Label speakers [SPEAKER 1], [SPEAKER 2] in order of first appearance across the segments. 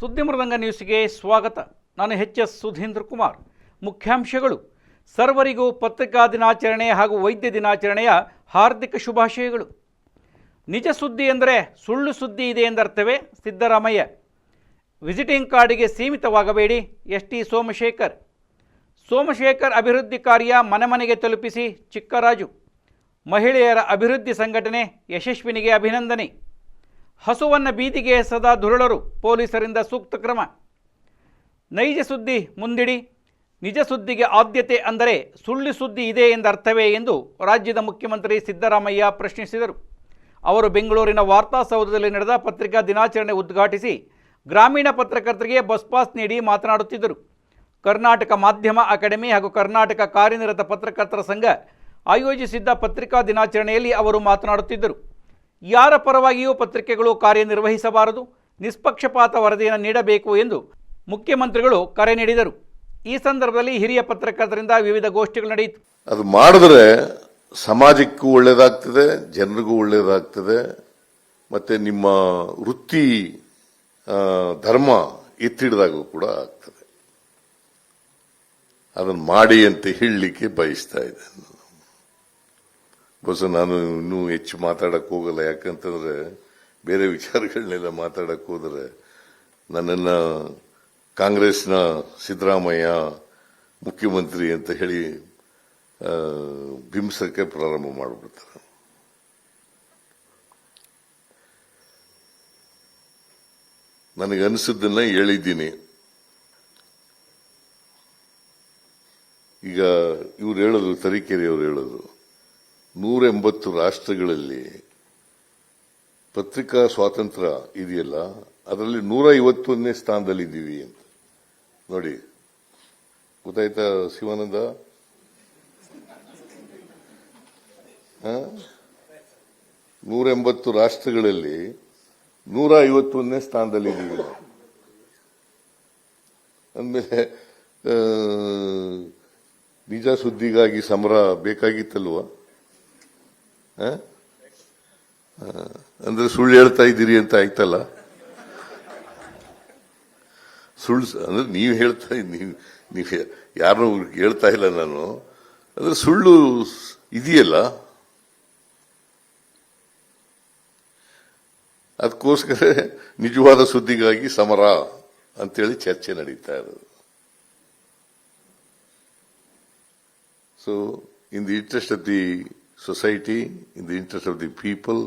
[SPEAKER 1] ಸುದ್ದಿ ಮೃದಂಗ ನ್ಯೂಸ್ಗೆ ಸ್ವಾಗತ ನಾನು ಎಚ್ ಎಸ್ ಸುಧೀಂದ್ರ ಕುಮಾರ್ ಮುಖ್ಯಾಂಶಗಳು ಸರ್ವರಿಗೂ ಪತ್ರಿಕಾ ದಿನಾಚರಣೆ ಹಾಗೂ ವೈದ್ಯ ದಿನಾಚರಣೆಯ ಹಾರ್ದಿಕ ಶುಭಾಶಯಗಳು ನಿಜ ಸುದ್ದಿ ಎಂದರೆ ಸುಳ್ಳು ಸುದ್ದಿ ಇದೆ ಎಂದರ್ಥವೇ ಸಿದ್ದರಾಮಯ್ಯ ವಿಸಿಟಿಂಗ್ ಕಾರ್ಡಿಗೆ ಸೀಮಿತವಾಗಬೇಡಿ ಎಸ್ ಟಿ ಸೋಮಶೇಖರ್ ಸೋಮಶೇಖರ್ ಅಭಿವೃದ್ಧಿ ಕಾರ್ಯ ಮನೆ ಮನೆಗೆ ತಲುಪಿಸಿ ಚಿಕ್ಕರಾಜು ಮಹಿಳೆಯರ ಅಭಿವೃದ್ಧಿ ಸಂಘಟನೆ ಯಶಸ್ವಿನಿಗೆ ಅಭಿನಂದನೆ ಹಸುವನ್ನು ಬೀದಿಗೆ ಸದಾ ದುರುಳರು ಪೊಲೀಸರಿಂದ ಸೂಕ್ತ ಕ್ರಮ ನೈಜ ಸುದ್ದಿ ಮುಂದಿಡಿ ನಿಜ ಸುದ್ದಿಗೆ ಆದ್ಯತೆ ಅಂದರೆ ಸುಳ್ಳು ಸುದ್ದಿ ಇದೆ ಎಂದರ್ಥವೇ ಎಂದು ರಾಜ್ಯದ ಮುಖ್ಯಮಂತ್ರಿ ಸಿದ್ದರಾಮಯ್ಯ ಪ್ರಶ್ನಿಸಿದರು ಅವರು ಬೆಂಗಳೂರಿನ ವಾರ್ತಾಸೌಧದಲ್ಲಿ ನಡೆದ ಪತ್ರಿಕಾ ದಿನಾಚರಣೆ ಉದ್ಘಾಟಿಸಿ ಗ್ರಾಮೀಣ ಪತ್ರಕರ್ತರಿಗೆ ಬಸ್ ಪಾಸ್ ನೀಡಿ ಮಾತನಾಡುತ್ತಿದ್ದರು ಕರ್ನಾಟಕ ಮಾಧ್ಯಮ ಅಕಾಡೆಮಿ ಹಾಗೂ ಕರ್ನಾಟಕ ಕಾರ್ಯನಿರತ ಪತ್ರಕರ್ತರ ಸಂಘ ಆಯೋಜಿಸಿದ್ದ ಪತ್ರಿಕಾ ದಿನಾಚರಣೆಯಲ್ಲಿ ಅವರು ಮಾತನಾಡುತ್ತಿದ್ದರು ಯಾರ ಪರವಾಗಿಯೂ ಪತ್ರಿಕೆಗಳು ಕಾರ್ಯನಿರ್ವಹಿಸಬಾರದು ನಿಷ್ಪಕ್ಷಪಾತ ವರದಿಯನ್ನು ನೀಡಬೇಕು ಎಂದು ಮುಖ್ಯಮಂತ್ರಿಗಳು ಕರೆ ನೀಡಿದರು ಈ ಸಂದರ್ಭದಲ್ಲಿ ಹಿರಿಯ ಪತ್ರಕರ್ತರಿಂದ ವಿವಿಧ ಗೋಷ್ಠಿಗಳು ನಡೆಯಿತು ಅದು ಮಾಡಿದ್ರೆ ಸಮಾಜಕ್ಕೂ ಒಳ್ಳೇದಾಗ್ತದೆ ಜನರಿಗೂ ಒಳ್ಳೇದಾಗ್ತದೆ ಮತ್ತೆ ನಿಮ್ಮ ವೃತ್ತಿ ಧರ್ಮ ಎತ್ತಿಡಿದಾಗೂ ಕೂಡ ಆಗ್ತದೆ ಅದನ್ನು ಮಾಡಿ ಅಂತ ಹೇಳಲಿಕ್ಕೆ ಬಯಸ್ತಾ ಇದ್ದೇನೆ ಬಸ ನಾನು ಇನ್ನೂ ಹೆಚ್ಚು ಮಾತಾಡಕ್ಕೆ ಹೋಗಲ್ಲ ಯಾಕಂತಂದ್ರೆ ಬೇರೆ ವಿಚಾರಗಳನ್ನೆಲ್ಲ ಮಾತಾಡಕ್ಕೆ ಹೋದ್ರೆ ನನ್ನನ್ನು ಕಾಂಗ್ರೆಸ್ನ ಸಿದ್ದರಾಮಯ್ಯ ಮುಖ್ಯಮಂತ್ರಿ ಅಂತ ಹೇಳಿ ಬಿಂಬಿಸೋಕ್ಕೆ ಪ್ರಾರಂಭ ಮಾಡಿಬಿಡ್ತಾರೆ ನನಗನ್ನಿಸಿದ್ದನ್ನ ಹೇಳಿದ್ದೀನಿ ಈಗ ಇವ್ರು ಹೇಳೋದು ತರೀಕೆರೆಯವರು ಹೇಳೋದು ಎಂಬತ್ತು ರಾಷ್ಟ್ರಗಳಲ್ಲಿ ಪತ್ರಿಕಾ ಸ್ವಾತಂತ್ರ್ಯ ಇದೆಯಲ್ಲ ಅದರಲ್ಲಿ ನೂರ ಐವತ್ತೊಂದನೇ ಸ್ಥಾನದಲ್ಲಿದ್ದೀವಿ ಅಂತ ನೋಡಿ ಗೊತ್ತಾಯ್ತಾ ಶಿವಾನಂದ ಎಂಬತ್ತು ರಾಷ್ಟ್ರಗಳಲ್ಲಿ ನೂರ ಐವತ್ತೊಂದನೇ ಸ್ಥಾನದಲ್ಲಿದ್ದೀವಿ ಇದ್ದೀವಿ ಅಂದಮೇಲೆ ನಿಜ ಸುದ್ದಿಗಾಗಿ ಸಮರ ಬೇಕಾಗಿತ್ತಲ್ವಾ ಅಂದ್ರೆ ಸುಳ್ಳು ಹೇಳ್ತಾ ಇದ್ದೀರಿ ಅಂತ ಆಯ್ತಲ್ಲ ಸುಳ್ಳು ಅಂದ್ರೆ ನೀವು ಹೇಳ್ತಾ ನೀವು ನೀವು ಯಾರು ಹೇಳ್ತಾ ಇಲ್ಲ ನಾನು ಅಂದ್ರೆ ಸುಳ್ಳು ಇದೆಯಲ್ಲ ಅದಕ್ಕೋಸ್ಕರ ನಿಜವಾದ ಸುದ್ದಿಗಾಗಿ ಸಮರ ಅಂತೇಳಿ ಚರ್ಚೆ ನಡೀತಾ ಇರೋದು so in the interest of the society, in the interest of the people,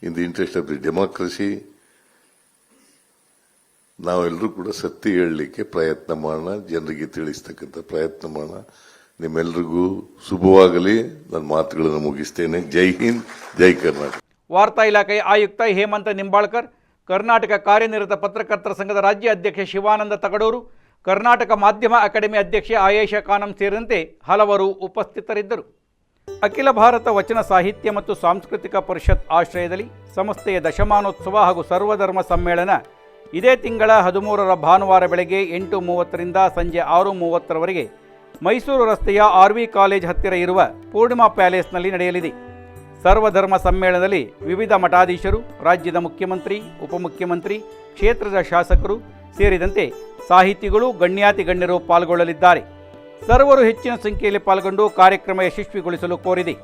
[SPEAKER 1] in the interest of the democracy, ನಾವೆಲ್ಲರೂ ಕೂಡ ಸತ್ಯ ಹೇಳಲಿಕ್ಕೆ ಪ್ರಯತ್ನ ಮಾಡೋಣ ಜನರಿಗೆ ತಿಳಿಸ್ತಕ್ಕಂಥ ಪ್ರಯತ್ನ ಮಾಡೋಣ ನಿಮ್ಮೆಲ್ಲರಿಗೂ ಶುಭವಾಗಲಿ ನನ್ನ ಮಾತುಗಳನ್ನು ಮುಗಿಸ್ತೇನೆ ಜೈ ಹಿಂದ್ ಜೈ ಕರ್ನಾಟಕ
[SPEAKER 2] ವಾರ್ತಾ ಇಲಾಖೆ ಆಯುಕ್ತ ಹೇಮಂತ್ ನಿಂಬಾಳ್ಕರ್ ಕರ್ನಾಟಕ ಕಾರ್ಯನಿರತ ಪತ್ರಕರ್ತರ ಸಂಘದ ರಾಜ್ಯ ಅಧ್ಯಕ್ಷ ಶಿವಾನಂದ ತಗಡೂರು ಕರ್ನಾಟಕ ಮಾಧ್ಯಮ ಅಕಾಡೆಮಿ ಅಧ್ಯಕ್ಷೆ ಆಯೇಷ ಖಾನಂ ಸೇರಿದಂತೆ ಹಲವರು ಉಪಸ್ಥಿತರಿದ್ದರು ಅಖಿಲ ಭಾರತ ವಚನ ಸಾಹಿತ್ಯ ಮತ್ತು ಸಾಂಸ್ಕೃತಿಕ ಪರಿಷತ್ ಆಶ್ರಯದಲ್ಲಿ ಸಂಸ್ಥೆಯ ದಶಮಾನೋತ್ಸವ ಹಾಗೂ ಸರ್ವಧರ್ಮ ಸಮ್ಮೇಳನ ಇದೇ ತಿಂಗಳ ಹದಿಮೂರರ ಭಾನುವಾರ ಬೆಳಗ್ಗೆ ಎಂಟು ಮೂವತ್ತರಿಂದ ಸಂಜೆ ಆರು ಮೂವತ್ತರವರೆಗೆ ಮೈಸೂರು ರಸ್ತೆಯ ಆರ್ ವಿ ಕಾಲೇಜ್ ಹತ್ತಿರ ಇರುವ ಪೂರ್ಣಿಮಾ ಪ್ಯಾಲೇಸ್ನಲ್ಲಿ ನಡೆಯಲಿದೆ ಸರ್ವಧರ್ಮ ಸಮ್ಮೇಳನದಲ್ಲಿ ವಿವಿಧ ಮಠಾಧೀಶರು ರಾಜ್ಯದ ಮುಖ್ಯಮಂತ್ರಿ ಉಪಮುಖ್ಯಮಂತ್ರಿ ಕ್ಷೇತ್ರದ ಶಾಸಕರು ಸೇರಿದಂತೆ ಸಾಹಿತಿಗಳು ಗಣ್ಯಾತಿ ಗಣ್ಯರು ಪಾಲ್ಗೊಳ್ಳಲಿದ್ದಾರೆ ಸರ್ವರು ಹೆಚ್ಚಿನ ಸಂಖ್ಯೆಯಲ್ಲಿ ಪಾಲ್ಗೊಂಡು ಕಾರ್ಯಕ್ರಮ ಯಶಸ್ವಿಗೊಳಿಸಲು ಕೋರಿದೆ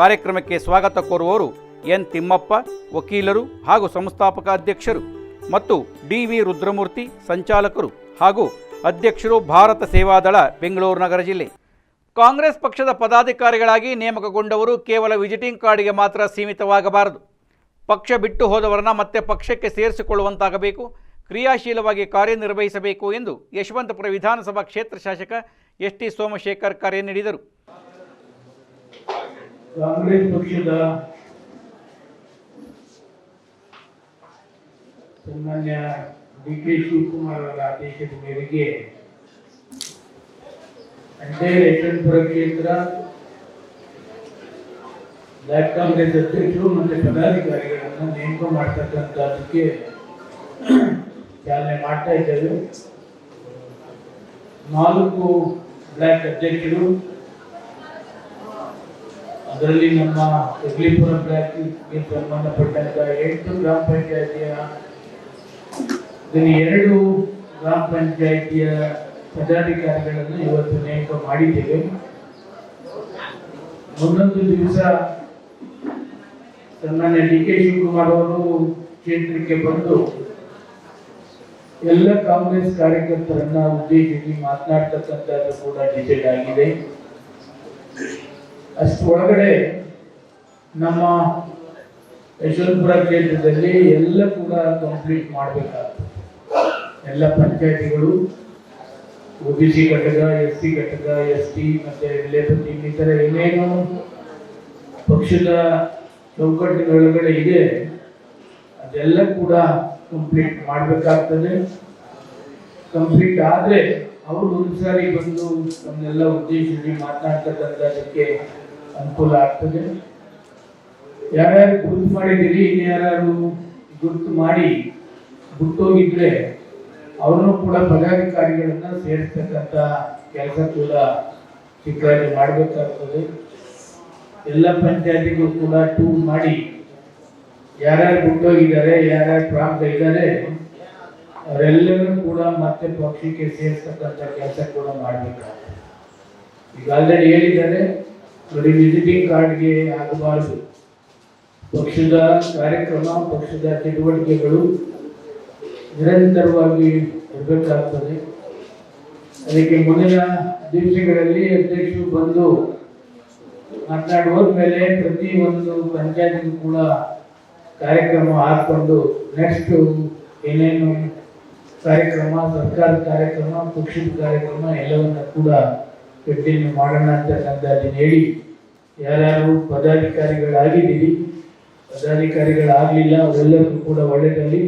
[SPEAKER 2] ಕಾರ್ಯಕ್ರಮಕ್ಕೆ ಸ್ವಾಗತ ಕೋರುವವರು ಎನ್ ತಿಮ್ಮಪ್ಪ ವಕೀಲರು ಹಾಗೂ ಸಂಸ್ಥಾಪಕ ಅಧ್ಯಕ್ಷರು ಮತ್ತು ಡಿ ವಿ ರುದ್ರಮೂರ್ತಿ ಸಂಚಾಲಕರು ಹಾಗೂ ಅಧ್ಯಕ್ಷರು ಭಾರತ ಸೇವಾದಳ ಬೆಂಗಳೂರು ನಗರ ಜಿಲ್ಲೆ ಕಾಂಗ್ರೆಸ್ ಪಕ್ಷದ ಪದಾಧಿಕಾರಿಗಳಾಗಿ ನೇಮಕಗೊಂಡವರು ಕೇವಲ ವಿಸಿಟಿಂಗ್ ಕಾರ್ಡ್ಗೆ ಮಾತ್ರ ಸೀಮಿತವಾಗಬಾರದು ಪಕ್ಷ ಬಿಟ್ಟು ಹೋದವರನ್ನು ಮತ್ತೆ ಪಕ್ಷಕ್ಕೆ ಸೇರಿಸಿಕೊಳ್ಳುವಂತಾಗಬೇಕು ಕ್ರಿಯಾಶೀಲವಾಗಿ ಕಾರ್ಯನಿರ್ವಹಿಸಬೇಕು ಎಂದು ಯಶವಂತಪುರ ವಿಧಾನಸಭಾ ಕ್ಷೇತ್ರ ಶಾಸಕ ಎಸ್ ಟಿ ಸೋಮಶೇಖರ್ ಕರೆ ನೀಡಿದರು
[SPEAKER 3] ಕಾಂಗ್ರೆಸ್ ಪಕ್ಷದ ಸನ್ಮಾನ್ಯ ಡಿ ಕೆ ಶಿವಕುಮಾರ್ ಅವರ ಆದೇಶದ ಮೇರೆಗೆ ಅಂಡೆ ಯಶವಂತಪುರ ಕ್ಷೇತ್ರ ಬ್ಲಾಕ್ ಕಾಂಗ್ರೆಸ್ ಅಧ್ಯಕ್ಷರು ಮತ್ತು ಪದಾಧಿಕಾರಿಗಳನ್ನು ನೇಮಕ ಮಾಡ್ತಕ್ಕಂಥದ್ದಕ್ಕೆ ಚಾಲನೆ ಮಾಡ್ತಾ ಇದ್ದೇವೆ ನಾಲ್ಕು ಬ್ಲಾಕ್ ಅಧ್ಯಕ್ಷರು ಅದರಲ್ಲಿ ನಮ್ಮ ಇರ್ಲಿಪುರ ಬ್ಲಾಕ್ಗೆ ಸಂಬಂಧಪಟ್ಟಂತ ಎಂಟು ಗ್ರಾಮ ಪಂಚಾಯತಿಯ ಎರಡು ಗ್ರಾಮ ಪಂಚಾಯಿತಿಯ ಪದಾಧಿಕಾರಿಗಳನ್ನು ಇವತ್ತು ನೇಮಕ ಮಾಡಿದ್ದೇವೆ ಒಂದೊಂದು ದಿವಸ ಸನ್ಮಾನ್ಯ ಡಿ ಕೆ ಶಿವಕುಮಾರ್ ಅವರು ಕ್ಷೇತ್ರಕ್ಕೆ ಬಂದು ಎಲ್ಲ ಕಾಂಗ್ರೆಸ್ ಕಾರ್ಯಕರ್ತರನ್ನ ಉದ್ದೇಶಿಸಿ ಮಾತನಾಡ್ತಕ್ಕಂಥದ್ದು ಕೂಡ ಡಿಸೈಡ್ ಆಗಿದೆ ಅಷ್ಟು ಒಳಗಡೆ ನಮ್ಮ ಯಶವಂತಪುರ ಕ್ಷೇತ್ರದಲ್ಲಿ ಎಲ್ಲ ಕೂಡ ಕಂಪ್ಲೀಟ್ ಮಾಡಬೇಕಾಗ್ತದೆ ಎಲ್ಲ ಪಂಚಾಯತಿಗಳು ಒ ಬಿ ಸಿ ಘಟಕ ಎಸ್ ಸಿ ಘಟಕ ಎಸ್ ಟಿ ಮತ್ತೆ ರಿಲೇಬಲ್ ಇನ್ನಿತರ ಏನೇನು ಪಕ್ಷದ ಚೌಕಟ್ಟಿನೊಳಗಡೆ ಒಳಗಡೆ ಇದೆ ಅದೆಲ್ಲ ಕೂಡ ಕಂಪ್ಲೀಟ್ ಮಾಡಬೇಕಾಗ್ತದೆ ಕಂಪ್ಲೀಟ್ ಆದರೆ ಅವರು ಒಂದು ಸಾರಿ ಬಂದು ನಮ್ಮೆಲ್ಲ ಉದ್ದೇಶದಲ್ಲಿ ಮಾತನಾಡ್ತಕ್ಕಂಥದಕ್ಕೆ ಅನುಕೂಲ ಆಗ್ತದೆ ಯಾರ್ಯಾರು ಗುರುತು ಮಾಡಿದ್ದೀರಿ ಇನ್ನು ಯಾರು ಗುರುತು ಮಾಡಿ ಗುರ್ತೋಗಿದ್ರೆ ಅವರು ಕೂಡ ಪದಾಧಿಕಾರಿಗಳನ್ನ ಸೇರಿಸ್ತಕ್ಕಂಥ ಕೆಲಸ ಕೂಡ ಸಿಬ್ಬಂದಿ ಮಾಡಬೇಕಾಗ್ತದೆ ಎಲ್ಲ ಪಂಚಾಯತಿಗೂ ಕೂಡ ಟೂರ್ ಮಾಡಿ ಯಾರ್ಯಾರು ಹುಟ್ಟೋಗಿದ್ದಾರೆ ಯಾರ್ಯಾರು ಪ್ರಾಪ್ತ ಇದ್ದಾರೆ ಅವರೆಲ್ಲರೂ ಕೂಡ ಮತ್ತೆ ಪಕ್ಷಕ್ಕೆ ಸೇರಿಸ್ತಕ್ಕಂಥ ಕೆಲಸ ಕೂಡ ಮಾಡಬೇಕಾಗುತ್ತೆ ಈಗ ಆಲ್ರೆಡಿ ಹೇಳಿದ್ದಾರೆ ನೋಡಿ ವಿಸಿಟಿಂಗ್ ಕಾರ್ಡ್ಗೆ ಆಗಬಾರದು ಪಕ್ಷದ ಕಾರ್ಯಕ್ರಮ ಪಕ್ಷದ ಚಟುವಟಿಕೆಗಳು ನಿರಂತರವಾಗಿ ಇರಬೇಕಾಗ್ತದೆ ಅದಕ್ಕೆ ಮುಂದಿನ ದಿವಸಗಳಲ್ಲಿ ಅಧ್ಯಕ್ಷರು ಬಂದು ಮಾತನಾಡುವ ಮೇಲೆ ಪ್ರತಿ ಒಂದು ಪಂಚಾಯತ್ ಕೂಡ ಕಾರ್ಯಕ್ರಮ ಹಾಕೊಂಡು ನೆಕ್ಸ್ಟ್ ಏನೇನು ಕಾರ್ಯಕ್ರಮ ಸರ್ಕಾರದ ಕಾರ್ಯಕ್ರಮ ಪಕ್ಷದ ಕಾರ್ಯಕ್ರಮ ಎಲ್ಲವನ್ನ ಕೂಡ ಕಂಟಿನ್ಯೂ ಮಾಡೋಣ ಅಂತ ಹೇಳಿ ಯಾರ್ಯಾರು ಪದಾಧಿಕಾರಿಗಳಾಗಿದ್ದೀರಿ ಪದಾಧಿಕಾರಿಗಳಾಗಲಿಲ್ಲ ಅವರೆಲ್ಲರಿಗೂ ಕೂಡ ಒಳ್ಳೆಯದಲ್ಲಿ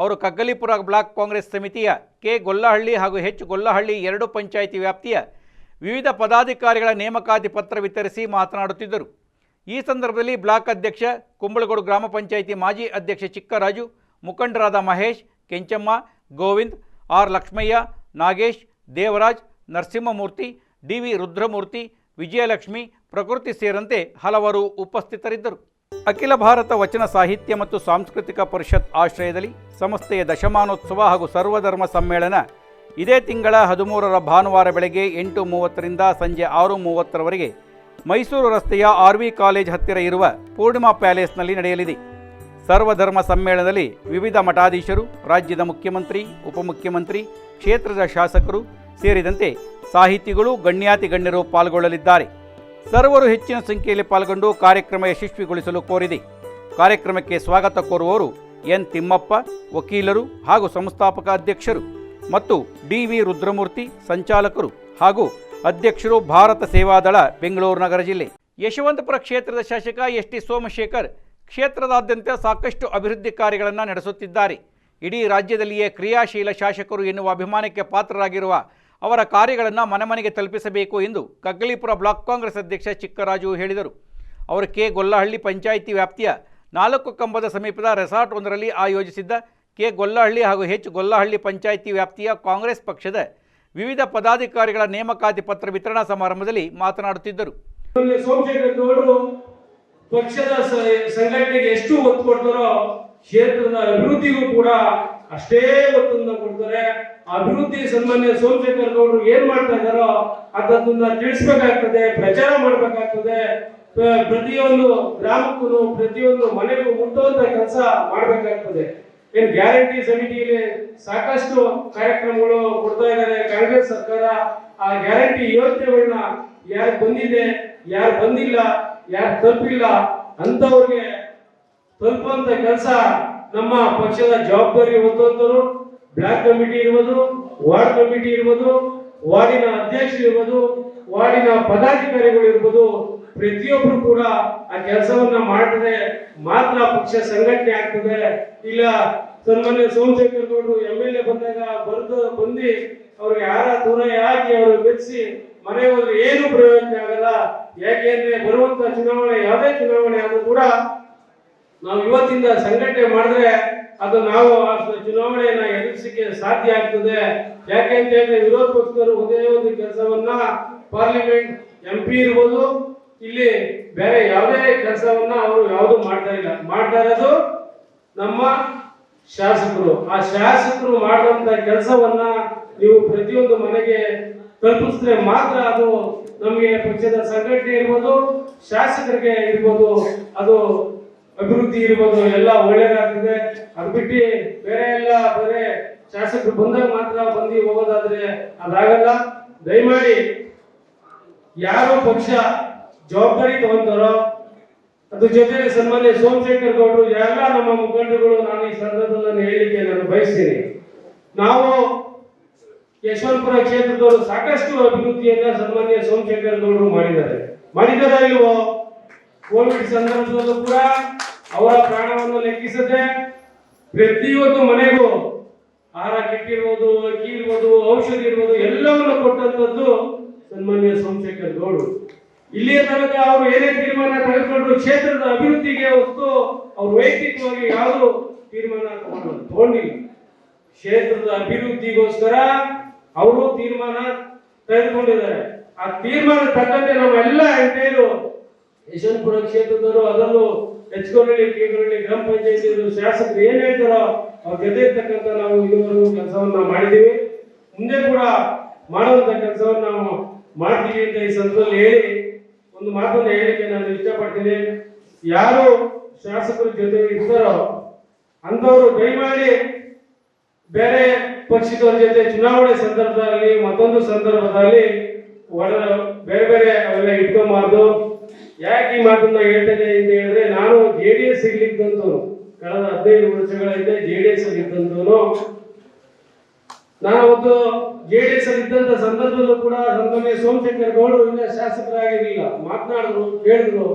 [SPEAKER 2] ಅವರು ಕಗ್ಗಲಿಪುರ ಬ್ಲಾಕ್ ಕಾಂಗ್ರೆಸ್ ಸಮಿತಿಯ ಕೆ ಗೊಲ್ಲಹಳ್ಳಿ ಹಾಗೂ ಹೆಚ್ ಗೊಲ್ಲಹಳ್ಳಿ ಎರಡು ಪಂಚಾಯಿತಿ ವ್ಯಾಪ್ತಿಯ ವಿವಿಧ ಪದಾಧಿಕಾರಿಗಳ ನೇಮಕಾತಿ ಪತ್ರ ವಿತರಿಸಿ ಮಾತನಾಡುತ್ತಿದ್ದರು ಈ ಸಂದರ್ಭದಲ್ಲಿ ಬ್ಲಾಕ್ ಅಧ್ಯಕ್ಷ ಕುಂಬಳಗೋಡು ಗ್ರಾಮ ಪಂಚಾಯಿತಿ ಮಾಜಿ ಅಧ್ಯಕ್ಷ ಚಿಕ್ಕರಾಜು ಮುಖಂಡರಾದ Mahesh Kenchamma Govind R Lakshmaiah Nagesh Devaraj Narasimhamurthy D V Rudramurthy Vijayalakshmi Prakriti ಸೇರಂತೆ ಹಲವರು ಉಪಸ್ಥಿತರಿದ್ದರು ಅಖಿಲ ಭಾರತ ವಚನ ಸಾಹಿತ್ಯ ಮತ್ತು ಸಾಂಸ್ಕೃತಿಕ ಪರಿಷತ್ ಆಶ್ರಯದಲ್ಲಿ ಸಂಸ್ಥೆಯ ದಶಮಾನೋತ್ಸವ ಹಾಗೂ ಸರ್ವಧರ್ಮ ಸಮ್ಮೇಳನ ಇದೇ ತಿಂಗಳ ಹದಿಮೂರರ ಭಾನುವಾರ ಬೆಳಗ್ಗೆ ಎಂಟು ಮೂವತ್ತರಿಂದ ಸಂಜೆ ಆರು ಮೂವತ್ತರವರೆಗೆ ಮೈಸೂರು ರಸ್ತೆಯ ಆರ್ವಿ ಕಾಲೇಜ್ ಹತ್ತಿರ ಇರುವ ಪೂರ್ಣಿಮಾ ಪ್ಯಾಲೇಸ್ನಲ್ಲಿ ನಡೆಯಲಿದೆ ಸರ್ವಧರ್ಮ ಸಮ್ಮೇಳನದಲ್ಲಿ ವಿವಿಧ ಮಠಾಧೀಶರು ರಾಜ್ಯದ ಮುಖ್ಯಮಂತ್ರಿ ಉಪಮುಖ್ಯಮಂತ್ರಿ ಕ್ಷೇತ್ರದ ಶಾಸಕರು ಸೇರಿದಂತೆ ಸಾಹಿತಿಗಳು ಗಣ್ಯಾತಿ ಗಣ್ಯರು ಪಾಲ್ಗೊಳ್ಳಲಿದ್ದಾರೆ ಸರ್ವರು ಹೆಚ್ಚಿನ ಸಂಖ್ಯೆಯಲ್ಲಿ ಪಾಲ್ಗೊಂಡು ಕಾರ್ಯಕ್ರಮ ಯಶಸ್ವಿಗೊಳಿಸಲು ಕೋರಿದೆ ಕಾರ್ಯಕ್ರಮಕ್ಕೆ ಸ್ವಾಗತ ಕೋರುವವರು ಎನ್ ತಿಮ್ಮಪ್ಪ ವಕೀಲರು ಹಾಗೂ ಸಂಸ್ಥಾಪಕ ಅಧ್ಯಕ್ಷರು ಮತ್ತು ಡಿ ವಿ ರುದ್ರಮೂರ್ತಿ ಸಂಚಾಲಕರು ಹಾಗೂ ಅಧ್ಯಕ್ಷರು ಭಾರತ ಸೇವಾದಳ ಬೆಂಗಳೂರು ನಗರ ಜಿಲ್ಲೆ ಯಶವಂತಪುರ ಕ್ಷೇತ್ರದ ಶಾಸಕ ಎಸ್ ಟಿ ಸೋಮಶೇಖರ್ ಕ್ಷೇತ್ರದಾದ್ಯಂತ ಸಾಕಷ್ಟು ಅಭಿವೃದ್ಧಿ ಕಾರ್ಯಗಳನ್ನು ನಡೆಸುತ್ತಿದ್ದಾರೆ ಇಡೀ ರಾಜ್ಯದಲ್ಲಿಯೇ ಕ್ರಿಯಾಶೀಲ ಶಾಸಕರು ಎನ್ನುವ ಅಭಿಮಾನಕ್ಕೆ ಪಾತ್ರರಾಗಿರುವ ಅವರ ಕಾರ್ಯಗಳನ್ನು ಮನೆಮನೆಗೆ ತಲುಪಿಸಬೇಕು ಎಂದು ಕಗ್ಗಲೀಪುರ ಬ್ಲಾಕ್ ಕಾಂಗ್ರೆಸ್ ಅಧ್ಯಕ್ಷ ಚಿಕ್ಕರಾಜು ಹೇಳಿದರು ಅವರು ಕೆ ಗೊಲ್ಲಹಳ್ಳಿ ಪಂಚಾಯಿತಿ ವ್ಯಾಪ್ತಿಯ ನಾಲ್ಕು ಕಂಬದ ಸಮೀಪದ ರೆಸಾರ್ಟ್ ಒಂದರಲ್ಲಿ ಆಯೋಜಿಸಿದ್ದ ಕೆ ಗೊಲ್ಲಹಳ್ಳಿ ಹಾಗೂ ಹೆಚ್ ಗೊಲ್ಲಹಳ್ಳಿ ಪಂಚಾಯಿತಿ ವ್ಯಾಪ್ತಿಯ ಕಾಂಗ್ರೆಸ್ ಪಕ್ಷದ ವಿವಿಧ ಪದಾಧಿಕಾರಿಗಳ ನೇಮಕಾತಿ ಪತ್ರ ವಿತರಣಾ ಸಮಾರಂಭದಲ್ಲಿ ಮಾತನಾಡುತ್ತಿದ್ದರು
[SPEAKER 4] ಪಕ್ಷದ ಸಂಘಟನೆಗೆ ಎಷ್ಟು ಒತ್ತು ಕೊಡ್ತಾರೋ ಕ್ಷೇತ್ರದ ಅಭಿವೃದ್ಧಿಗೂ ಕೂಡ ಅಷ್ಟೇ ಒತ್ತನ್ನು ಕೊಡ್ತಾರೆ ಅಭಿವೃದ್ಧಿ ಸನ್ಮಾನ್ಯ ಸೋಮಶೇಖರ್ ಗೌಡರು ಏನ್ ಮಾಡ್ತಾ ಇದ್ದಾರೋ ಅದನ್ನ ತಿಳಿಸ್ಬೇಕಾಗ್ತದೆ ಪ್ರಚಾರ ಮಾಡ್ಬೇಕಾಗ್ತದೆ ಪ್ರತಿಯೊಂದು ಗ್ರಾಮಕ್ಕೂ ಪ್ರತಿಯೊಂದು ಮನೆಗೂ ಮುಟ್ಟುವಂತ ಕೆಲಸ ಮಾಡ್ಬೇಕಾಗ್ತದೆ ಏನ್ ಗ್ಯಾರಂಟಿ ಸಮಿತಿಯಲ್ಲಿ ಸಾಕಷ್ಟು ಕಾರ್ಯಕ್ರಮಗಳು ಕೊಡ್ತಾ ಇದ್ದಾರೆ ಕಾಂಗ್ರೆಸ್ ಸರ್ಕಾರ ಆ ಗ್ಯಾರಂಟಿ ಯೋಜನೆಗಳನ್ನ ಯಾರು ಬಂದಿದೆ ಯಾರು ಬಂದಿಲ್ಲ ಯಾರು ತಲುಪಿಲ್ಲ ಅಂತವ್ರಿಗೆ ತಲುಪುವಂತ ಕೆಲಸ ನಮ್ಮ ಪಕ್ಷದ ಜವಾಬ್ದಾರಿ ಹೊತ್ತಂತರು ಬ್ಲಾಕ್ ಕಮಿಟಿ ಇರ್ಬೋದು ವಾರ್ಡ್ ಕಮಿಟಿ ಇರ್ಬೋದು ವಾರ್ಡಿನ ಅಧ್ಯಕ್ಷರು ಇರ್ಬೋದು ವಾರ್ಡಿನ ಪದಾಧಿಕಾರಿಗಳು ಇರ್ಬೋದು ಪ್ರತಿಯೊಬ್ರು ಕೂಡ ಆ ಕೆಲಸವನ್ನ ಮಾಡಿದ್ರೆ ಮಾತ್ರ ಪಕ್ಷ ಸಂಘಟನೆ ಆಗ್ತದೆ ಇಲ್ಲ ಸನ್ಮಾನ್ಯ ಸೋಮಶೇಖರ್ ಗೌಡರು ಎಮ್ ಎಲ್ ಎ ಬಂದಾಗ ಬರ್ದು ಬಂದು ಅವ್ರು ಯಾರ ದೂರ ಯಾಕೆ ಅವರು ಮೆಚ್ಚಿ ಮನೆ ಹೋದ್ರೆ ಏನು ಪ್ರಯೋಜನ ಆಗಲ್ಲ ಯಾಕೆಂದ್ರೆ ಬರುವಂತ ಚುನಾವಣೆ ಯಾವುದೇ ಚುನಾವಣೆ ಆದ್ರೂ ಕೂಡ ನಾವು ಇವತ್ತಿಂದ ಸಂಘಟನೆ ಮಾಡಿದ್ರೆ ಅದು ನಾವು ಆ ಚುನಾವಣೆಯನ್ನ ಎದುರಿಸಿಕೆ ಸಾಧ್ಯ ಆಗ್ತದೆ ಯಾಕೆ ಅಂತ ಹೇಳಿದ್ರೆ ವಿರೋಧ ಪಕ್ಷದವರು ಒಂದೇ ಒಂದು ಕೆಲಸವನ್ನ ಪಾರ್ಲಿಮೆಂಟ್ ಎಂ ಪಿ ಇರ್ಬೋದು ಇಲ್ಲಿ ಬೇರೆ ಯಾವುದೇ ಕೆಲಸವನ್ನ ಅವರು ಯಾವುದು ಮಾಡ್ತಾ ಇಲ್ಲ ಮಾಡ್ತಾ ಇರೋದು ನಮ್ಮ ಶಾಸಕರು ಆ ಶಾಸಕರು ಮಾಡುವಂತ ಕೆಲಸವನ್ನ ನೀವು ಪ್ರತಿಯೊಂದು ಮನೆಗೆ ತಲುಪಿಸಿದ್ರೆ ಮಾತ್ರ ಅದು ನಮಗೆ ಪಕ್ಷದ ಸಂಘಟನೆ ಇರ್ಬೋದು ಶಾಸಕರಿಗೆ ಇರ್ಬೋದು ಅದು ಅಭಿವೃದ್ಧಿ ಇರ್ಬೋದು ಎಲ್ಲ ಒಳ್ಳೇದಾಗ್ತದೆ ಅದು ಬಿಟ್ಟು ಬೇರೆ ಎಲ್ಲ ಬೇರೆ ಶಾಸಕರು ಬಂದಾಗ ಮಾತ್ರ ಬಂದು ಹೋಗೋದಾದ್ರೆ ಅದಾಗಲ್ಲ ದಯಮಾಡಿ ಯಾರು ಪಕ್ಷ ಜವಾಬ್ದಾರಿ ತಗೊಂತಾರ ಅದ್ರ ಜೊತೆಗೆ ಸನ್ಮಾನ್ಯ ಸೋಮಶೇಖರ್ ಗೌಡರು ಎಲ್ಲ ನಮ್ಮ ಮುಖಂಡರುಗಳು ನಾನು ಈ ಸಂದರ್ಭದಲ್ಲಿ ಹೇಳಲಿಕ್ಕೆ ನಾನು ಬಯಸ್ತೀನಿ ನಾವು ಯಶವಂತಪುರ ಕ್ಷೇತ್ರದವರು ಸಾಕಷ್ಟು ಅಭಿವೃದ್ಧಿಯನ್ನ ಸನ್ಮಾನ್ಯ ಸೋಮಶೇಖರ್ ಗೌಡರು ಮಾಡಿದ್ದಾರೆ ಮಾಡಿದಾರ ಇಲ್ವೋ ಕೋವಿಡ್ ಸಂದರ್ಭದಲ್ಲೂ ಕೂಡ ಅವರ ಪ್ರಾಣವನ್ನು ಲೆಕ್ಕಿಸದೆ ಪ್ರತಿಯೊಂದು ಮನೆಗೂ ಆಹಾರ ಕೆಟ್ಟಿರ್ಬೋದು ಅಕ್ಕಿ ಇರ್ಬೋದು ಔಷಧಿ ಇರ್ಬೋದು ಎಲ್ಲವನ್ನು ಕೊಟ್ಟಂತದ್ದು ಸನ್ಮಾನ್ಯ ಸೋಮಶೇಖರ್ ಗೌಡರು ಇಲ್ಲಿಯ ತನಕ ಅವರು ಏನೇ ತೀರ್ಮಾನ ತೆಗೆದುಕೊಂಡು ಕ್ಷೇತ್ರದ ಅಭಿವೃದ್ಧಿಗೆ ಹೊತ್ತು ಅವರು ವೈಯಕ್ತಿಕವಾಗಿ ಯಾವುದು ತೀರ್ಮಾನ ತಗೊಂಡು ತಗೊಂಡಿಲ್ಲ ಕ್ಷೇತ್ರದ ಅಭಿವೃದ್ಧಿಗೋಸ್ಕರ ಅವರು ತೀರ್ಮಾನ ತೆಗೆದುಕೊಂಡಿದ್ದಾರೆ ಆ ತೀರ್ಮಾನ ತಕ್ಕಂತೆ ನಾವೆಲ್ಲ ಎಂಟೇರು ಯಶವಂತಪುರ ಕ್ಷೇತ್ರದವರು ಅದರಲ್ಲೂ ಹೆಚ್ಕೊಳ್ಳಿ ಕೇಗೊಳ್ಳಿ ಗ್ರಾಮ ಪಂಚಾಯತಿ ಶಾಸಕರು ಏನ್ ಹೇಳ್ತಾರೋ ಅವ್ರ ಜೊತೆ ಇರ್ತಕ್ಕಂತ ನಾವು ಇದುವರೆಗೂ ಕೆಲಸವನ್ನ ಮಾಡಿದೀವಿ ಮುಂದೆ ಕೂಡ ಮಾಡುವಂತ ಕೆಲಸವನ್ನ ನಾವು ಮಾಡ್ತೀವಿ ಅಂತ ಈ ಸಂದರ್ಭದಲ್ಲಿ ಹೇಳಿ ಒಂದು ಮಾತನ್ನು ಹೇಳಿಕೆ ನಾನು ಇಷ್ಟಪಡ್ತೀನಿ ಯಾರು ಶಾಸಕರ ಜೊತೆ ಇರ್ತಾರೋ ಅಂತವರು ದಯಮಾಡಿ ಬೇರೆ ಪಕ್ಷದವರ ಜೊತೆ ಚುನಾವಣೆ ಸಂದರ್ಭದಲ್ಲಿ ಮತ್ತೊಂದು ಸಂದರ್ಭದಲ್ಲಿ ಒಡ ಬೇರೆ ಬೇರೆ ಅವೆಲ್ಲ ಇಟ್ಕೊಂಬಾರ್ದು ಯಾಕೆ ಈ ಮಾತನ್ನ ಹೇಳ್ತೇನೆ ಅಂತ ಹೇಳಿದ್ರೆ ನಾನು ಜೆ ಡಿ ಎಸ್ ಇಲ್ಲಿದ್ದಂತವನು ಕಳೆದ ಹದಿನೈದು ವರ್ಷಗಳ ಹಿಂದೆ ಜೆ ಡಿ ಎಸ್ ನಾನು ಒಂದು ಜೆಡಿಎಸ್ ಇದ್ದಂತ ಸಂದರ್ಭದಲ್ಲೂ ಕೂಡ ಸಂದರ್ಭ ಸೋಮಶೇಖರ್ ಗೌಡರು ಇಲ್ಲ ಶಾಸಕರಾಗಿರಲಿಲ್ಲ ಮಾತನಾಡಿದ್ರು ಹೇಳಿದ್ರು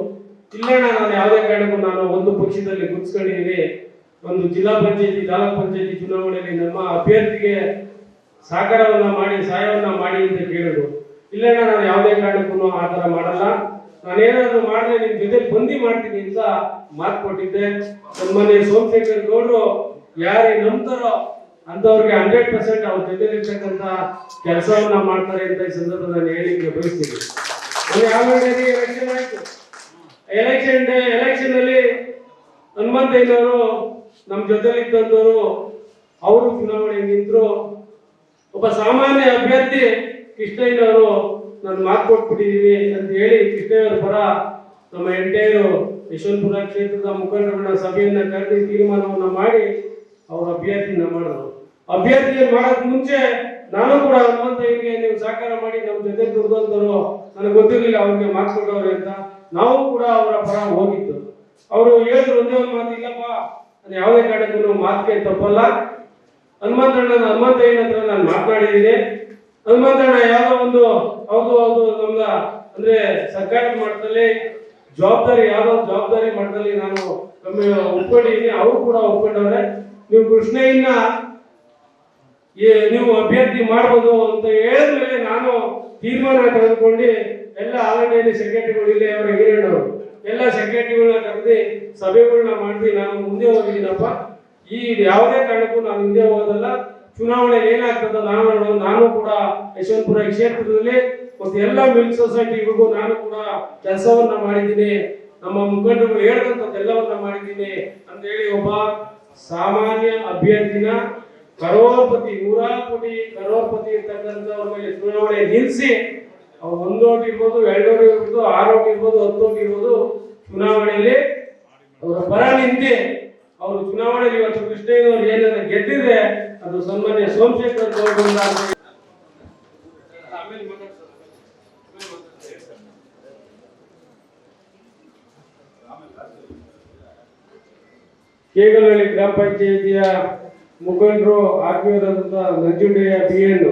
[SPEAKER 4] ಇಲ್ಲಣ್ಣ ನಾನು ಯಾವುದೇ ಕಾರಣಕ್ಕೂ ನಾನು ಒಂದು ಪಕ್ಷದಲ್ಲಿ ಗುರುತಿಸ್ಕೊಂಡಿದ್ದೀನಿ ಒಂದು ಜಿಲ್ಲಾ ಪಂಚಾಯತಿ ತಾಲೂಕ್ ಪಂಚಾಯತಿ ಚುನಾವಣೆಯಲ್ಲಿ ನಮ್ಮ ಅಭ್ಯರ್ಥಿಗೆ ಸಹಕಾರವನ್ನ ಮಾಡಿ ಸಹಾಯವನ್ನ ಮಾಡಿ ಅಂತ ಕೇಳಿದ್ರು ಇಲ್ಲಣ್ಣ ನಾನು ಯಾವುದೇ ಕಾರಣಕ್ಕೂ ಆ ತರ ಮಾಡಲ್ಲ ನಾನೇನಾದ್ರು ಮಾಡಿದ್ರೆ ನಿಮ್ ಜೊತೆ ಬಂದಿ ಮಾಡ್ತೀನಿ ಅಂತ ಮಾತು ಕೊಟ್ಟಿದ್ದೆ ನಮ್ಮನೆ ಸೋಮಶೇಖರ್ ಗೌಡರು ಯಾರೇ ನಂಬ್ತಾರೋ ಅಂತವ್ರಿಗೆ ಹಂಡ್ರೆಡ್ ಪರ್ಸೆಂಟ್ ಅವ್ರ ಜೊತೆಲಿರ್ತಕ್ಕಂಥ ಕೆಲಸವನ್ನ ಮಾಡ್ತಾರೆ ಅಂತ ಈ ಸಂದರ್ಭದಲ್ಲಿ ಹೇಳಿಕ್ಕೆ ಬಯಸ್ತೀವಿ ಆಲ್ರೆಡಿ ಎಲೆಕ್ಷನ್ ಆಯ್ತು ಡೇ ಎಲೆಕ್ಷನ್ ಅಲ್ಲಿ ಹನುಮಂತಯ್ಯನವರು ನಮ್ಮ ಜೊತೆಲಿ ಇದ್ದಂತವರು ಅವರು ಚುನಾವಣೆ ನಿಂತರು ಒಬ್ಬ ಸಾಮಾನ್ಯ ಅಭ್ಯರ್ಥಿ ಕೃಷ್ಣಯ್ಯನವರು ನಾನು ಮಾತು ಕೊಟ್ಬಿಟ್ಟಿದೀನಿ ಅಂತ ಹೇಳಿ ಕೃಷ್ಣಯ್ಯವರ ಪರ ನಮ್ಮ ಎಂಟೈರು ಯಶವಂತಪುರ ಕ್ಷೇತ್ರದ ಮುಖಂಡರನ್ನ ಸಭೆಯನ್ನ ಕರೆದು ತೀರ್ಮಾನವನ್ನ ಮಾಡಿ ಅವರು ಅಭ್ಯರ್ಥಿನ ಮಾಡಿದ್ರು ಅಭ್ಯರ್ಥಿಯನ್ನು ಮಾಡಕ್ ಮುಂಚೆ ನಾನು ಕೂಡ ಹನುಮಂತಯ್ಯನಿಗೆ ನೀವು ಸಹಕಾರ ಮಾಡಿ ನಮ್ಮ ಜೊತೆ ದುಡ್ದಂತರು ನನಗೆ ಗೊತ್ತಿರಲಿಲ್ಲ ಅವ್ರಿಗೆ ಮಾರ್ಕೊಟ್ಟವ್ರೆ ಅಂತ ನಾವು ಕೂಡ ಅವರ ಪರ ಹೋಗಿತ್ತು ಅವರು ಹೇಳಿದ್ರು ಒಂದೇ ಒಂದು ಮಾತು ಇಲ್ಲಪ್ಪ ಅದು ಯಾವುದೇ ಕಾರಣಕ್ಕೂ ಮಾತುಕೆ ತಪ್ಪಲ್ಲ ಹನುಮಂತಣ್ಣ ಹನುಮಂತಯ್ಯನ ಹತ್ರ ನಾನು ಮಾತನಾಡಿದ್ದೀನಿ ಹನುಮಂತಣ್ಣ ಯಾವ ಒಂದು ಹೌದು ಹೌದು ನಮ್ಮ ಅಂದ್ರೆ ಸರ್ಕಾರದ ಮಟ್ಟದಲ್ಲಿ ಜವಾಬ್ದಾರಿ ಯಾವ ಜವಾಬ್ದಾರಿ ಮಟ್ಟದಲ್ಲಿ ನಾನು ಒಪ್ಕೊಂಡಿದ್ದೀನಿ ಅವರು ಕೂಡ ಒಪ್ಕೊಂಡವ್ರೆ ನೀವು ಕೃಷ್ಣಯ್ಯನ ನೀವು ಅಭ್ಯರ್ಥಿ ಮಾಡ್ಬೋದು ಅಂತ ಹೇಳಿದ್ಮೇಲೆ ನಾನು ತೀರ್ಮಾನ ತೆಗೆದುಕೊಂಡು ಎಲ್ಲ ಆಲಂಡಿಯಲ್ಲಿ ಸೆಕ್ರೆಟರಿಗಳು ಇಲ್ಲೇ ಅವರ ಹಿರಿಯಣ್ಣವರು ಎಲ್ಲ ಸೆಕ್ರೆಟರಿಗಳನ್ನ ಕರೆದು ಸಭೆಗಳನ್ನ ಮಾಡಿ ನಾನು ಮುಂದೆ ಹೋಗಿದ್ದೀನಪ್ಪ ಈ ಯಾವುದೇ ಕಾರಣಕ್ಕೂ ನಾನು ಹಿಂದೆ ಹೋಗೋದಲ್ಲ ಚುನಾವಣೆ ಏನಾಗ್ತದ ನಾನು ನಾನು ಕೂಡ ಯಶವಂತಪುರ ಕ್ಷೇತ್ರದಲ್ಲಿ ಮತ್ತು ಎಲ್ಲ ಮಿಲ್ಕ್ ಸೊಸೈಟಿಗಳಿಗೂ ನಾನು ಕೂಡ ಕೆಲಸವನ್ನ ಮಾಡಿದ್ದೀನಿ ನಮ್ಮ ಮುಖಂಡರು ಹೇಳಿದಂಥದ್ದೆಲ್ಲವನ್ನ ಮಾಡಿದ್ದೀನಿ ಅಂತ ಹೇಳಿ ಒಬ್ಬ ಸಾಮಾನ್ಯ ಅಭ್ಯರ್ಥಿನ ಕರೋಪತಿ ನೂರಾರು ಕೋಟಿ ಕರೋಪತಿ ಇರ್ತಕ್ಕಂಥವ್ರ ಮೇಲೆ ಚುನಾವಣೆ ನಿಲ್ಲಿಸಿ ಅವ್ರು ಒಂದೋಟಿ ಇರ್ಬೋದು ಎರಡೋಟಿ ಇರ್ಬೋದು ಆರೋಟಿ ಇರ್ಬೋದು ಹತ್ತೋಟಿ ಇರ್ಬೋದು ಚುನಾವಣೆಯಲ್ಲಿ ಅವರ ಪರ ನಿಂತಿ ಅವರು ಚುನಾವಣೆಯಲ್ಲಿ ಇವತ್ತು ಕೃಷ್ಣಯ್ಯನವರು ಏನನ್ನ ಗೆದ್ದಿದೆ ಅದು ಸನ್ಮಾನ್ಯ ಸೋಮಶೇಖರ್ ಗೌಡ ಕೇಗಲಹಳ್ಳಿ ಗ್ರಾಮ ಪಂಚಾಯಿತಿಯ ಮುಖಂಡರು R P B N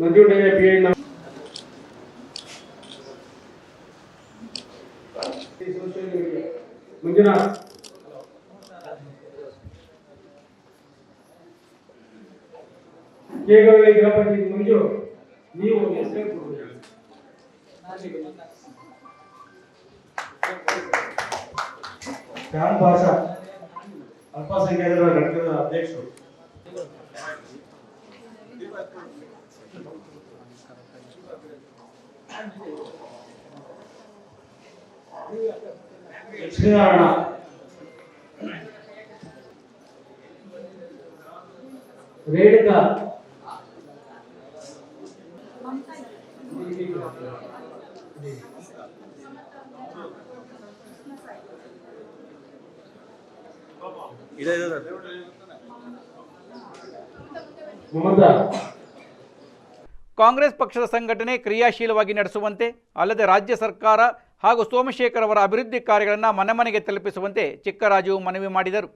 [SPEAKER 4] Nanjundaiah B N Manjunath Kegavalli ಗ್ರಾಮ ಮಂಜು ನೀವು ಶ್ಯಾಮ್ ಭಾಷಾ అప్పా సంఖ్యాధర గణకర అధ్యక్షుడు లక్ష్మీనారాయణ రేణుక
[SPEAKER 2] ಇದೆ ಕಾಂಗ್ರೆಸ್ ಪಕ್ಷದ ಸಂಘಟನೆ ಕ್ರಿಯಾಶೀಲವಾಗಿ ನಡೆಸುವಂತೆ ಅಲ್ಲದೆ ರಾಜ್ಯ ಸರ್ಕಾರ ಹಾಗೂ ಸೋಮಶೇಖರ್ ಅವರ ಅಭಿವೃದ್ಧಿ ಕಾರ್ಯಗಳನ್ನು ಮನೆಮನೆಗೆ ತಲುಪಿಸುವಂತೆ ಚಿಕ್ಕರಾಜು ಮನವಿ ಮಾಡಿದರು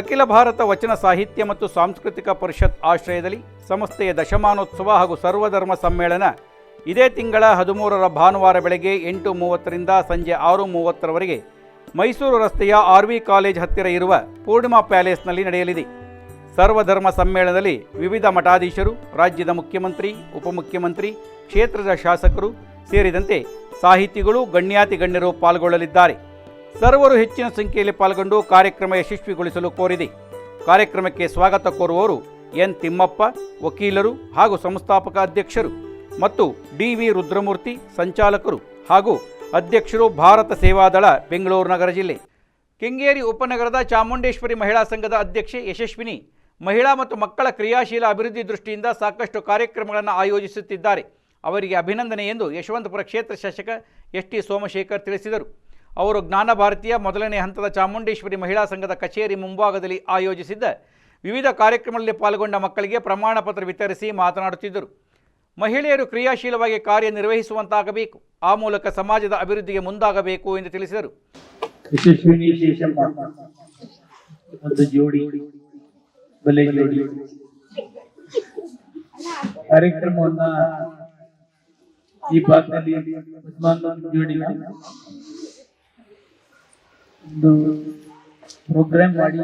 [SPEAKER 2] ಅಖಿಲ ಭಾರತ ವಚನ ಸಾಹಿತ್ಯ ಮತ್ತು ಸಾಂಸ್ಕೃತಿಕ ಪರಿಷತ್ ಆಶ್ರಯದಲ್ಲಿ ಸಂಸ್ಥೆಯ ದಶಮಾನೋತ್ಸವ ಹಾಗೂ ಸರ್ವಧರ್ಮ ಸಮ್ಮೇಳನ ಇದೇ ತಿಂಗಳ ಹದಿಮೂರರ ಭಾನುವಾರ ಬೆಳಗ್ಗೆ ಎಂಟು ಮೂವತ್ತರಿಂದ ಸಂಜೆ ಆರು ಮೂವತ್ತರವರೆಗೆ ಮೈಸೂರು ರಸ್ತೆಯ ಆರ್ ವಿ ಕಾಲೇಜ್ ಹತ್ತಿರ ಇರುವ ಪೂರ್ಣಿಮಾ ಪ್ಯಾಲೇಸ್ನಲ್ಲಿ ನಡೆಯಲಿದೆ ಸರ್ವಧರ್ಮ ಸಮ್ಮೇಳನದಲ್ಲಿ ವಿವಿಧ ಮಠಾಧೀಶರು ರಾಜ್ಯದ ಮುಖ್ಯಮಂತ್ರಿ ಉಪಮುಖ್ಯಮಂತ್ರಿ ಕ್ಷೇತ್ರದ ಶಾಸಕರು ಸೇರಿದಂತೆ ಸಾಹಿತಿಗಳು ಗಣ್ಯಾತಿ ಗಣ್ಯರು ಪಾಲ್ಗೊಳ್ಳಲಿದ್ದಾರೆ ಸರ್ವರು ಹೆಚ್ಚಿನ ಸಂಖ್ಯೆಯಲ್ಲಿ ಪಾಲ್ಗೊಂಡು ಕಾರ್ಯಕ್ರಮ ಯಶಸ್ವಿಗೊಳಿಸಲು ಕೋರಿದೆ ಕಾರ್ಯಕ್ರಮಕ್ಕೆ ಸ್ವಾಗತ ಕೋರುವವರು ಎನ್ ತಿಮ್ಮಪ್ಪ ವಕೀಲರು ಹಾಗೂ ಸಂಸ್ಥಾಪಕ ಅಧ್ಯಕ್ಷರು ಮತ್ತು ಡಿ ರುದ್ರಮೂರ್ತಿ ಸಂಚಾಲಕರು ಹಾಗೂ ಅಧ್ಯಕ್ಷರು ಭಾರತ ಸೇವಾದಳ ಬೆಂಗಳೂರು ನಗರ ಜಿಲ್ಲೆ ಕೆಂಗೇರಿ ಉಪನಗರದ ಚಾಮುಂಡೇಶ್ವರಿ ಮಹಿಳಾ ಸಂಘದ ಅಧ್ಯಕ್ಷೆ ಯಶಸ್ವಿನಿ ಮಹಿಳಾ ಮತ್ತು ಮಕ್ಕಳ ಕ್ರಿಯಾಶೀಲ ಅಭಿವೃದ್ಧಿ ದೃಷ್ಟಿಯಿಂದ ಸಾಕಷ್ಟು ಕಾರ್ಯಕ್ರಮಗಳನ್ನು ಆಯೋಜಿಸುತ್ತಿದ್ದಾರೆ ಅವರಿಗೆ ಅಭಿನಂದನೆ ಎಂದು ಯಶವಂತಪುರ ಕ್ಷೇತ್ರ ಶಾಸಕ ಎಸ್ ಟಿ ಸೋಮಶೇಖರ್ ತಿಳಿಸಿದರು ಅವರು ಜ್ಞಾನ ಭಾರತೀಯ ಮೊದಲನೇ ಹಂತದ ಚಾಮುಂಡೇಶ್ವರಿ ಮಹಿಳಾ ಸಂಘದ ಕಚೇರಿ ಮುಂಭಾಗದಲ್ಲಿ ಆಯೋಜಿಸಿದ್ದ ವಿವಿಧ ಕಾರ್ಯಕ್ರಮಗಳಲ್ಲಿ ಪಾಲ್ಗೊಂಡ ಮಕ್ಕಳಿಗೆ ಪ್ರಮಾಣ ಪತ್ರ ವಿತರಿಸಿ ಮಾತನಾಡುತ್ತಿದ್ದರು ಮಹಿಳೆಯರು ಕ್ರಿಯಾಶೀಲವಾಗಿ ಕಾರ್ಯನಿರ್ವಹಿಸುವಂತಾಗಬೇಕು ಆ ಮೂಲಕ ಸಮಾಜದ ಅಭಿವೃದ್ಧಿಗೆ ಮುಂದಾಗಬೇಕು ಎಂದು ತಿಳಿಸಿದರು
[SPEAKER 5] ಈ ಜೋಡಿ ಪ್ರೋಗ್ರಾಮ್ ಮಾಡಿ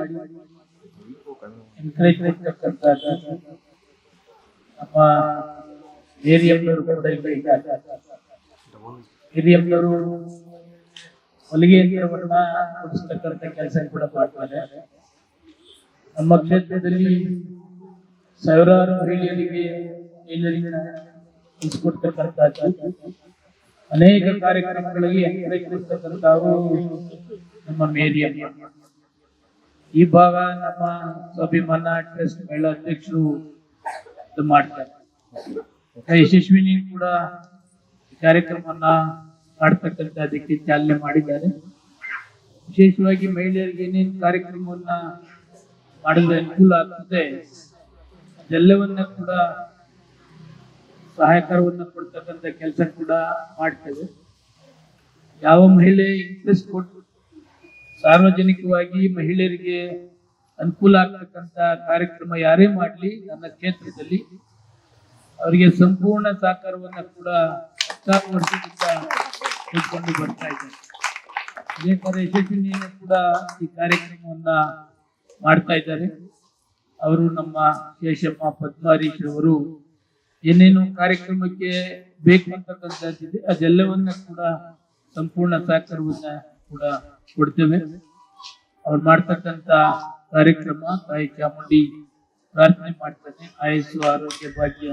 [SPEAKER 5] ಹಿರಿಯಪ್ಪನವರು ಕೂಡ ಇಲ್ಲ ಇದ್ದಾರೆ ಹಿರಿಯಪ್ಪನವರು ಹೊಲಿಗೆ ಯಂತ್ರವನ್ನ ಕೊಡಿಸತಕ್ಕಂಥ ಕೆಲಸ ಕೂಡ ಮಾಡ್ತಾರೆ ನಮ್ಮ ಕ್ಷೇತ್ರದಲ್ಲಿ ಸಾವಿರಾರು ಹಿರಿಯರಿಗೆ ಇಸ್ಕೊಡ್ತಕ್ಕಂಥದ್ದು ಅನೇಕ ಕಾರ್ಯಕ್ರಮಗಳಿಗೆ ಕೊಡ್ತಕ್ಕಂಥವ್ರು ನಮ್ಮ ಮೇರಿಯಪ್ಪ ಈ ಭಾಗ ನಮ್ಮ ಸ್ವಾಭಿಮಾನ ಟ್ರಸ್ಟ್ ಮಹಿಳಾ ಅಧ್ಯಕ್ಷರು ಮಾಡ್ತಾರೆ ಯಶಸ್ವಿನಿ ಕೂಡ ಕಾರ್ಯಕ್ರಮವನ್ನ ಮಾಡ್ತಕ್ಕಂತ ಅದಕ್ಕೆ ಚಾಲನೆ ಮಾಡಿದ್ದಾರೆ ವಿಶೇಷವಾಗಿ ಮಹಿಳೆಯರಿಗೆ ಏನೇನು ಕಾರ್ಯಕ್ರಮವನ್ನ ಮಾಡಿದ್ರೆ ಅನುಕೂಲ ಆಗ್ತದೆ ಅದೆಲ್ಲವನ್ನ ಕೂಡ ಸಹಾಯಕಾರವನ್ನ ಕೊಡ್ತಕ್ಕಂಥ ಕೆಲಸ ಕೂಡ ಮಾಡ್ತೇವೆ ಯಾವ ಮಹಿಳೆ ಇಂಟ್ರೆಸ್ಟ್ ಕೊಟ್ಟು ಸಾರ್ವಜನಿಕವಾಗಿ ಮಹಿಳೆಯರಿಗೆ ಅನುಕೂಲ ಆಗ್ತಕ್ಕಂಥ ಕಾರ್ಯಕ್ರಮ ಯಾರೇ ಮಾಡಲಿ ನನ್ನ ಕ್ಷೇತ್ರದಲ್ಲಿ ಅವರಿಗೆ ಸಂಪೂರ್ಣ ಸಹಕಾರವನ್ನು ಕೂಡ ಹತ್ತಾರು ವರ್ಷದಿಂದ ಕೊಟ್ಕೊಂಡು ಬರ್ತಾ ಇದ್ದಾರೆ ಯಶಸ್ವಿನಿಯನ್ನು ಕೂಡ ಈ ಕಾರ್ಯಕ್ರಮವನ್ನ ಮಾಡ್ತಾ ಇದ್ದಾರೆ ಅವರು ನಮ್ಮ ಶೇಷಮ್ಮ ಪದ್ಮಾರೀಶ್ ಅವರು ಏನೇನು ಕಾರ್ಯಕ್ರಮಕ್ಕೆ ಬೇಕು ಅಂತಕ್ಕಂಥದ್ದಿದೆ ಅದೆಲ್ಲವನ್ನ ಕೂಡ ಸಂಪೂರ್ಣ ಸಹಕಾರವನ್ನ ಕೂಡ ಕೊಡ್ತೇವೆ ಅವ್ರು ಮಾಡ್ತಕ್ಕಂತ ಕಾರ್ಯಕ್ರಮ ತಾಯಿ ಚಾಮುಂಡಿ ಪ್ರಾರ್ಥನೆ ಮಾಡ್ತಾನೆ ಆಯಸ್ಸು ಆರೋಗ್ಯ ಭಾಗ್ಯ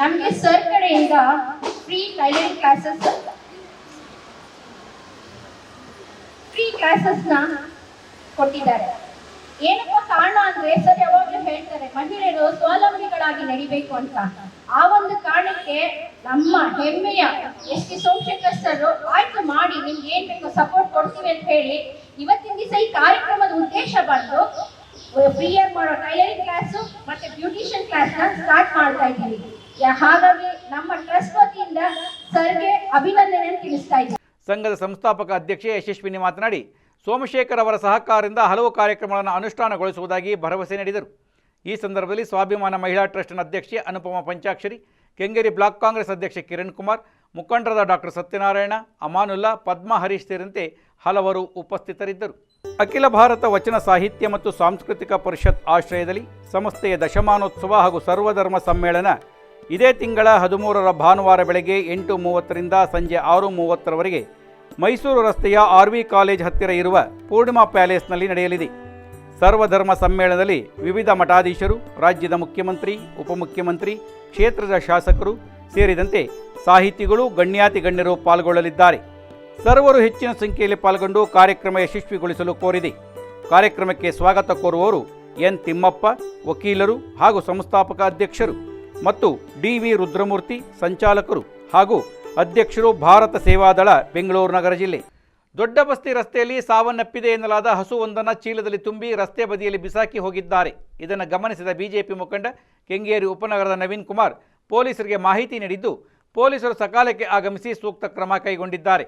[SPEAKER 6] ನಮಗೆ ಸರ್ ಕಡೆಯಿಂದ ಫ್ರೀ ಟೈಲರಿಂಗ್ ಕ್ಲಾಸಸ್ ಫ್ರೀ ಕ್ಲಾಸಸ್ನ ಕೊಟ್ಟಿದ್ದಾರೆ ಏನಪ್ಪ ಕಾರಣ ಅಂದ್ರೆ ಸರ್ ಯಾವಾಗ್ಲೂ ಹೇಳ್ತಾರೆ ಮಹಿಳೆಯರು ಸ್ವಾವಲಂಬಿಗಳಾಗಿ ನಡಿಬೇಕು ಅಂತ ಆ ಒಂದು ಕಾರಣಕ್ಕೆ ನಮ್ಮ ಹೆಮ್ಮೆಯ ಎಸ್ ಟಿ ಸೋಮಶೇಖರ್ ಸರ್ ಆಯ್ತು ಮಾಡಿ ನಿಮ್ಗೆ ಏನ್ ಬೇಕು ಸಪೋರ್ಟ್ ಕೊಡ್ತೀವಿ ಅಂತ ಹೇಳಿ ಇವತ್ತಿನ ದಿವಸ ಈ ಕಾರ್ಯಕ್ರಮದ ಉದ್ದೇಶ ಬಂದು ಪ್ರಿಯರ್ ಮಾಡೋ ಟೈಲರಿಂಗ್ ಕ್ಲಾಸ್ ಮತ್ತೆ ಬ್ಯೂಟಿಷಿಯನ್ ಕ್ಲಾಸ್ನ ಸ್ಟಾರ್ಟ್ ಮಾಡ್ತಾ ಇದ್ದೀವಿ ಹಾಗಾಗಿ ನಮ್ಮ ಟ್ರಸ್ಟ್ ವತಿಯಿಂದ ಸರ್ಗೆ ಅಭಿನಂದನೆ ತಿಳಿಸ್ತಾ ಇದ್ದೀವಿ
[SPEAKER 2] ಸಂಘದ ಸಂಸ್ಥಾಪಕ ಅಧ್ಯಕ್ಷೆ ಯಶಸ್ವಿನಿ ಮಾತನಾಡಿ ಸೋಮಶೇಖರ್ ಅವರ ಸಹಕಾರದಿಂದ ಹಲವು ಕಾರ್ಯಕ್ರಮಗಳನ್ನು ಅನುಷ್ಠಾನಗೊಳಿಸುವುದಾಗಿ ಭರವಸೆ ನೀಡಿದರು ಈ ಸಂದರ್ಭದಲ್ಲಿ ಸ್ವಾಭಿಮಾನ ಮಹಿಳಾ ಟ್ರಸ್ಟ್ನ ಅಧ್ಯಕ್ಷೆ ಅನುಪಮ ಪಂಚಾಕ್ಷರಿ ಕೆಂಗೇರಿ ಬ್ಲಾಕ್ ಕಾಂಗ್ರೆಸ್ ಅಧ್ಯಕ್ಷ ಕಿರಣ್ ಕುಮಾರ್ ಮುಖಂಡರಾದ ಡಾಕ್ಟರ್ ಸತ್ಯನಾರಾಯಣ ಅಮಾನುಲ್ಲಾ ಪದ್ಮಾ ಹರೀಶ್ ಸೇರಿದಂತೆ ಹಲವರು ಉಪಸ್ಥಿತರಿದ್ದರು ಅಖಿಲ ಭಾರತ ವಚನ ಸಾಹಿತ್ಯ ಮತ್ತು ಸಾಂಸ್ಕೃತಿಕ ಪರಿಷತ್ ಆಶ್ರಯದಲ್ಲಿ ಸಂಸ್ಥೆಯ ದಶಮಾನೋತ್ಸವ ಹಾಗೂ ಸರ್ವಧರ್ಮ ಸಮ್ಮೇಳನ ಇದೇ ತಿಂಗಳ ಹದಿಮೂರರ ಭಾನುವಾರ ಬೆಳಗ್ಗೆ ಎಂಟು ಮೂವತ್ತರಿಂದ ಸಂಜೆ ಆರು ಮೂವತ್ತರವರೆಗೆ ಮೈಸೂರು ರಸ್ತೆಯ ಆರ್ವಿ ಕಾಲೇಜ್ ಹತ್ತಿರ ಇರುವ ಪೂರ್ಣಿಮಾ ಪ್ಯಾಲೇಸ್ನಲ್ಲಿ ನಡೆಯಲಿದೆ ಸರ್ವಧರ್ಮ ಸಮ್ಮೇಳನದಲ್ಲಿ ವಿವಿಧ ಮಠಾಧೀಶರು ರಾಜ್ಯದ ಮುಖ್ಯಮಂತ್ರಿ ಉಪಮುಖ್ಯಮಂತ್ರಿ ಕ್ಷೇತ್ರದ ಶಾಸಕರು ಸೇರಿದಂತೆ ಸಾಹಿತಿಗಳು ಗಣ್ಯಾತಿ ಗಣ್ಯರು ಪಾಲ್ಗೊಳ್ಳಲಿದ್ದಾರೆ ಸರ್ವರು ಹೆಚ್ಚಿನ ಸಂಖ್ಯೆಯಲ್ಲಿ ಪಾಲ್ಗೊಂಡು ಕಾರ್ಯಕ್ರಮ ಯಶಸ್ವಿಗೊಳಿಸಲು ಕೋರಿದೆ ಕಾರ್ಯಕ್ರಮಕ್ಕೆ ಸ್ವಾಗತ ಕೋರುವವರು ಎನ್ ತಿಮ್ಮಪ್ಪ ವಕೀಲರು ಹಾಗೂ ಸಂಸ್ಥಾಪಕ ಅಧ್ಯಕ್ಷರು ಮತ್ತು ಡಿವಿ ರುದ್ರಮೂರ್ತಿ ಸಂಚಾಲಕರು ಹಾಗೂ ಅಧ್ಯಕ್ಷರು ಭಾರತ ಸೇವಾದಳ ಬೆಂಗಳೂರು ನಗರ ಜಿಲ್ಲೆ ದೊಡ್ಡ ಬಸ್ತಿ ರಸ್ತೆಯಲ್ಲಿ ಸಾವನ್ನಪ್ಪಿದೆ ಎನ್ನಲಾದ ಹಸುವೊಂದನ್ನು ಚೀಲದಲ್ಲಿ ತುಂಬಿ ರಸ್ತೆ ಬದಿಯಲ್ಲಿ ಬಿಸಾಕಿ ಹೋಗಿದ್ದಾರೆ ಇದನ್ನು ಗಮನಿಸಿದ ಬಿಜೆಪಿ ಮುಖಂಡ ಕೆಂಗೇರಿ ಉಪನಗರದ ನವೀನ್ ಕುಮಾರ್ ಪೊಲೀಸರಿಗೆ ಮಾಹಿತಿ ನೀಡಿದ್ದು ಪೊಲೀಸರು ಸಕಾಲಕ್ಕೆ ಆಗಮಿಸಿ ಸೂಕ್ತ ಕ್ರಮ ಕೈಗೊಂಡಿದ್ದಾರೆ